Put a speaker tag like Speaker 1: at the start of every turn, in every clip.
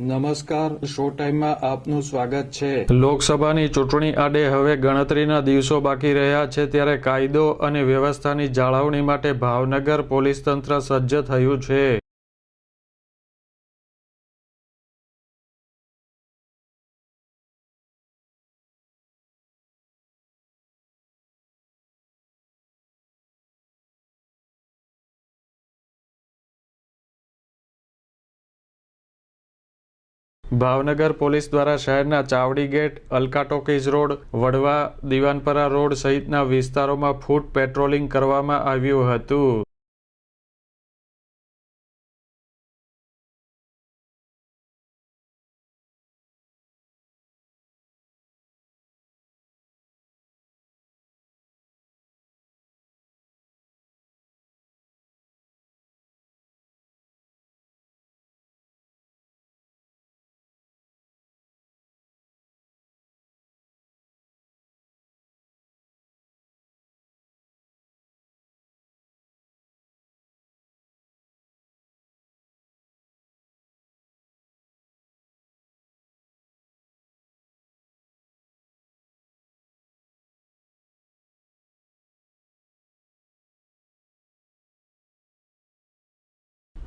Speaker 1: નમસ્કાર, શો ટાઈમમાં આપનું સ્વાગત છે.
Speaker 2: લોકસભાની ચૂંટણી આડે હવે ગણતરીના દિવસો બાકી રહ્યા છે ત્યારે કાયદો અને વ્યવસ્થાની જાળવણી માટે ભાવનગર પોલીસ તંત્ર સજ્જ થયું છે. ભાવનગર પોલીસ દ્વારા શહેરના Chavdi gate Alka talkies road, Vadva, Divanpara road સહિતના વિસ્તારોમાં ફૂટ પેટ્રોલિંગ કરવામાં આવ્યું હતું.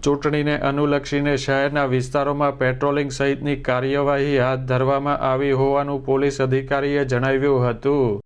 Speaker 2: ચૂંટણીને અનુલક્ષીને શહેરના વિસ્તારોમાં પેટ્રોલિંગ સહિતની કાર્યવાહી હાથ ધરવામાં આવી હોવાનું પોલીસ અધિકારીએ જણાવ્યું હતું.